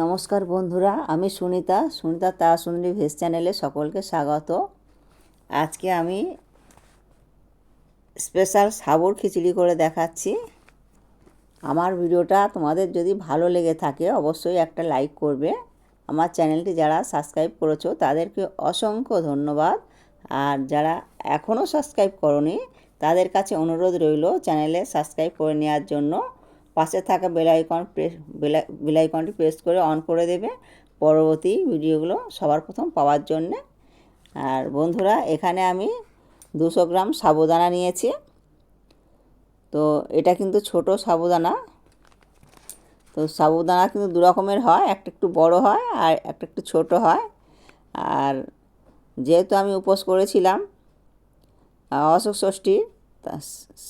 নমস্কার বন্ধুরা, আমি সুনিতা সুনিতা তা সুন্দরী ভেজ চ্যানেলে সকলকে স্বাগত। আজকে আমি স্পেশাল সাবুর খিচুড়ি করে দেখাচ্ছি। আমার ভিডিওটা তোমাদের যদি ভালো লেগে থাকে, অবশ্যই একটা লাইক করবে। আমার চ্যানেলটি যারা সাবস্ক্রাইব করেছ, তাদেরকে অসংখ্য ধন্যবাদ। আর যারা এখনও সাবস্ক্রাইব করনি, তাদের কাছে অনুরোধ রইল চ্যানেলে সাবস্ক্রাইব করে নেওয়ার জন্য। পাশে থাকা বেল আইকন প্রেস বেল আইকনটি প্রেস করে অন করে দেবে। পরবর্তী ভিডিওগুলো সবার প্রথম পাওয়ার জন্যে। আর বন্ধুরা, এখানে আমি দুশো গ্রাম সাবুদানা নিয়েছি। তো এটা কিন্তু ছোট সাবুদানা। তো সাবুদানা কিন্তু দু রকমের হয়, একটা একটু বড় হয় আর একটা একটু ছোট হয়। আর যেহেতু আমি উপোস করেছিলাম অশোক ষষ্ঠী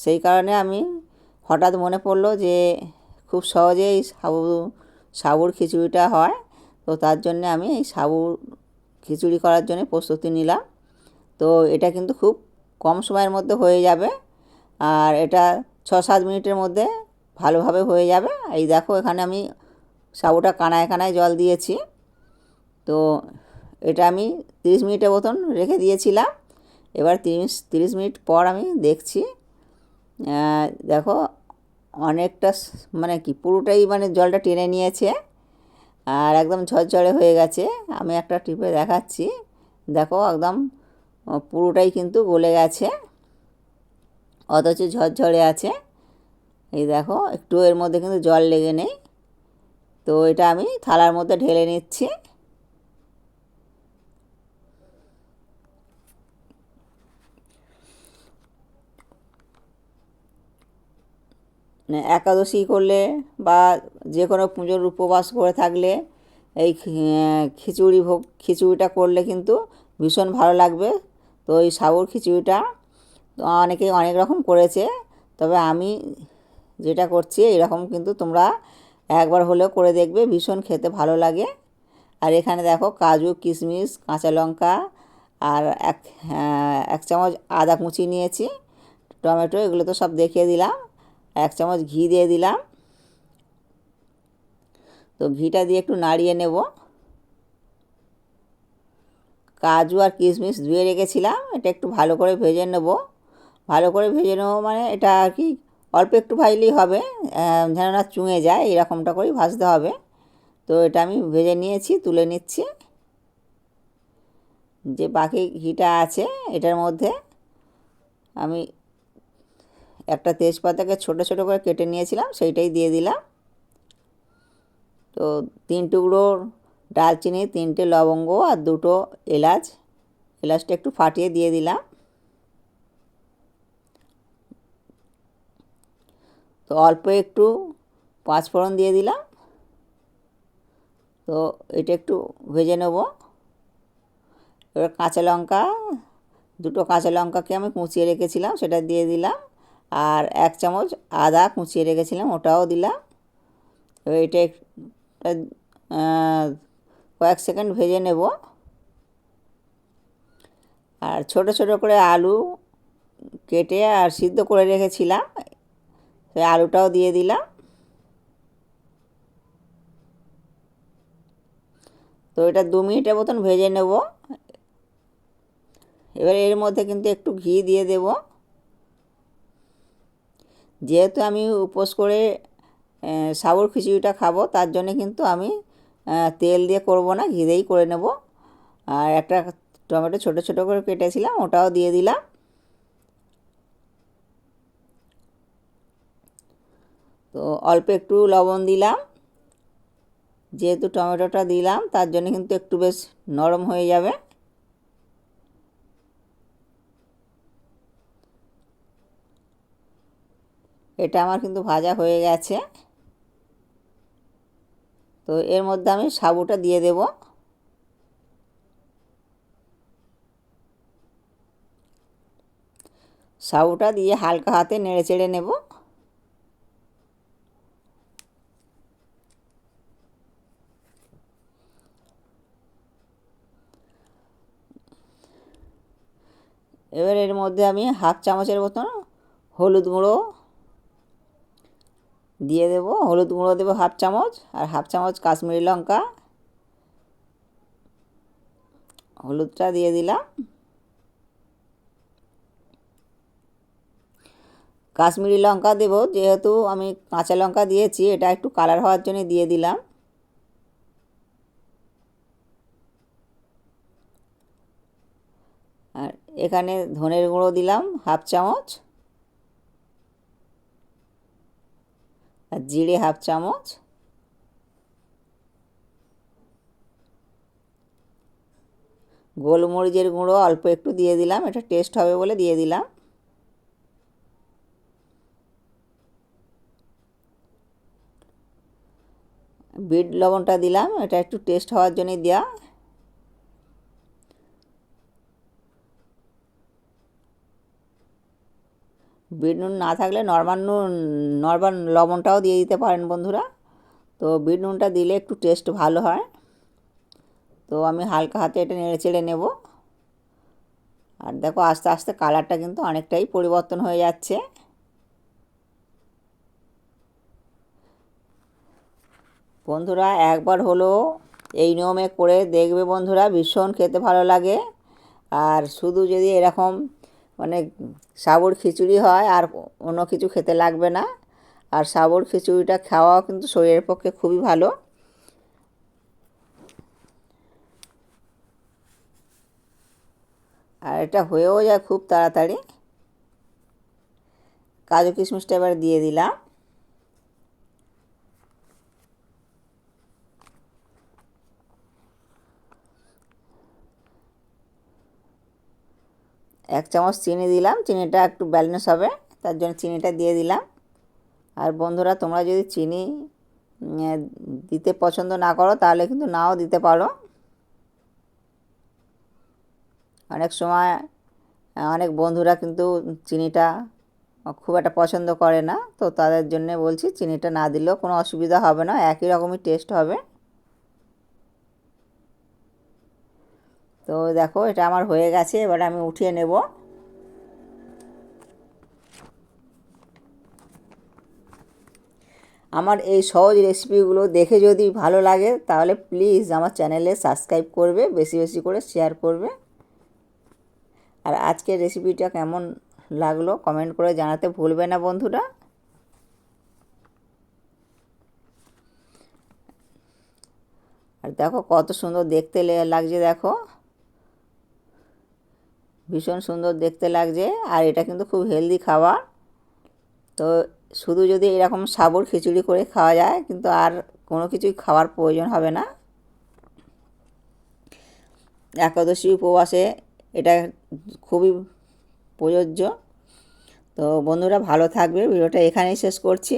সেই কারণে আমি হঠাৎ মনে পড়ল যে খুব সহজেই সাবু, সাবুর খিচুড়িটা হয়। তো তার জন্যে আমি এই সাবুর খিচুড়ি করার জন্য প্রস্তুতি নিলাম। তো এটা কিন্তু খুব কম সময়ের মধ্যে হয়ে যাবে। আর এটা ছ সাত মিনিটের মধ্যে ভালোভাবে হয়ে যাবে। এই দেখো, এখানে আমি সাবুটা কানায় কানায় জল দিয়েছি। তো এটা আমি তিরিশ মিনিটের মতন রেখে দিয়েছিলাম। এবার তিরিশ তিরিশ মিনিট পর আমি দেখছি দেখো, অনেকটা মানে কি, পুরোটাই মানে জলটা টেনে নিয়েছে, আর একদম ঝরঝরে হয়ে গেছে। আমি একটা টিপে দেখাচ্ছি। দেখো, একদম পুরোটাই কিন্তু গলে গেছে, অথচ ঝরঝরে আছে। এই দেখো, একটু এর মধ্যে কিন্তু জল লেগে নেই। তো এটা আমি থালার মধ্যে ঢেলে নিচ্ছি। একাদশী করলে বা যে কোনো পুজোর উপবাস করে থাকলে এই খিচুড়ি ভোগ, খিচুড়িটা করলে কিন্তু ভীষণ ভালো লাগবে। তো এই সাবুর খিচুড়িটা অনেকে অনেক রকম করেছে, তবে আমি যেটা করছি এরকম কিন্তু তোমরা একবার হলেও করে দেখবে, ভীষণ খেতে ভালো লাগে। আর এখানে দেখো কাজু, কিশমিশ, কাঁচা লঙ্কা আর এক এক চামচ আদা কুচি নিয়েছি, টমেটো এগুলো তো সব দেখিয়ে দিলাম। এক চামচ ঘি দিয়ে দিলাম। তো ঘিটা দিয়ে একটু নাড়িয়ে নেব। কাজু আর কিশমিশ ধুয়ে রেখেছিলাম, এটা একটু ভালো করে ভেজে নেব। ভালো করে ভেজে নেব মানে এটা আর কি অল্প একটু ভাজলেই হবে যেন না চুঙে যায়, এরকমটা করেই ভাজতে হবে। তো এটা আমি ভেজে নিয়েছি, তুলে নিচ্ছি। যে বাকি ঘিটা আছে এটার মধ্যে আমি একটা তেজপাতাকে ছোট ছোট করে কেটে নিয়েছিলাম, সেইটাই দিয়ে দিলাম। তো তিন টুকরো ডালচিনি, তিনটে লবঙ্গ আর দুটো এলাচ, এলাচটা একটু ফাটিয়ে দিয়ে দিলাম। তো অল্প একটু পাঁচফোড়ন দিয়ে দিলাম। তো এটা একটু ভেজে নেব। এবার কাঁচা লঙ্কা, দুটো কাঁচা লঙ্কাকে আমি কুচিয়ে রেখেছিলাম, সেটা দিয়ে দিলাম। আর এক চামচ আদা কুচিয়ে রেখেছিলাম, ওটাও দিলাম। এবার এটা কয়েক সেকেন্ড ভেজে নেব। আর ছোট ছোট করে আলু কেটে আর সিদ্ধ করে রেখেছিলাম, সেই আলুটাও দিয়ে দিলাম। তো এটা দু মিনিটের মতন ভেজে নেব। এবার এর মধ্যে কিন্তু একটু ঘি দিয়ে দেব। যেহেতু আমি উপোস করে সাবুর খিচুড়িটা খাব, তার জন্য কিন্তু আমি তেল দিয়ে করব না, ঘি দিয়েই করে নেব। আর একটা টমেটো ছোটো ছোটো করে কেটেছিলাম, ওটাও দিয়ে দিলাম। তো অল্প একটু লবণ দিলাম। যেহেতু টমেটোটা দিলাম, তার জন্য কিন্তু একটু বেশ নরম হয়ে যাবে। এটা আমার কিন্তু ভাজা হয়ে গেছে। তো এর মধ্যে আমি সাবুটা দিয়ে দেব। সাবুটা দিয়ে হালকা হাতে নেড়ে চেড়ে নেব। এবার এর মধ্যে আমি হাফ চামচের মতন হলুদ গুঁড়ো দিয়ে দেব, হলুদ গুঁড়ো দেবো হাফ চামচ, আর হাফ চামচ কাশ্মীরি লঙ্কা। হলুদটা দিয়ে দিলাম। কাশ্মীরি লঙ্কা দেবো, যেহেতু আমি কাঁচা লঙ্কা দিয়েছি, এটা একটু কালার হওয়ার জন্য দিয়ে দিলাম। আর এখানে ধনের গুঁড়ো দিলাম হাফ চামচ। আর জিরে হাফ চামচ। গোলমরিচের গুঁড়ো অল্প একটু দিয়ে দিলাম, এটা টেস্ট হবে বলে দিয়ে দিলাম। বিট লবণটা দিলাম, এটা একটু টেস্ট হওয়ার জন্যই দেওয়া বিট নুন না থাকলে নর্মাল নুন নর্মাল লবণটাও দিয়ে দিতে পারেন বন্ধুরা। তো বিট নুনটা দিলে একটু টেস্ট ভালো হয়। তো আমি হালকা হাতে এটা নেড়ে চেড়ে নেব। আর দেখো আস্তে আস্তে কালারটা কিন্তু অনেকটাই পরিবর্তন হয়ে যাচ্ছে। বন্ধুরা একবার হলো এই নিয়মে করে দেখবে বন্ধুরা, ভীষণ খেতে ভালো লাগে। আর শুধু যদি এরকম মানে সাবুর খিচুড়ি হয় আর অন্য কিছু খেতে লাগবে না। আর সাবুর খিচুড়িটা খাওয়াও কিন্তু শরীরের পক্ষে খুবই ভালো। আর এটা হয়েও যায় খুব তাড়াতাড়ি। কাজু কিশমিশটা এবার দিয়ে দিলাম। এক চামচ চিনি দিলাম, চিনিটা একটু ব্যালেন্স হবে, তার জন্য চিনিটা দিয়ে দিলাম। আর বন্ধুরা, তোমরা যদি চিনি দিতে পছন্দ না করো, তাহলে কিন্তু নাও দিতে পারো। অনেক সময়, অনেক বন্ধুরা কিন্তু চিনিটা খুব একটা পছন্দ করে না, তো তাদের জন্য বলছি, চিনিটা না দিলেও কোনো অসুবিধা হবে না, একই রকমই টেস্ট হবে। তো দেখো, এটা আমার হয়ে গেছে, এবার আমি উঠিয়ে নেব। আমার এই সহজ রেসিপিগুলো দেখে যদি ভালো লাগে, তাহলে প্লিজ আমার চ্যানেলে সাবস্ক্রাইব করবে, বেশি বেশি করে শেয়ার করবে। আর আজকের রেসিপিটা কেমন লাগল কমেন্ট করে জানাতে ভুলবে না বন্ধুরা। আর দেখো কত সুন্দর দেখতে লাগছে, দেখো। ভীষণ সুন্দর দেখতে লাগছে, আর এটা কিন্তু খুব হেলদি খাবার। তো শুধু যদি এরকম সাবুর খিচুড়ি করে খাওয়া যায়, কিন্তু আর কোনো কিছুই খাওয়ার প্রয়োজন হবে না। একাদশী উপবাসে এটা খুবই প্রযোজ্য। তো বন্ধুরা ভালো থাকবে, ভিডিওটা এখানেই শেষ করছি।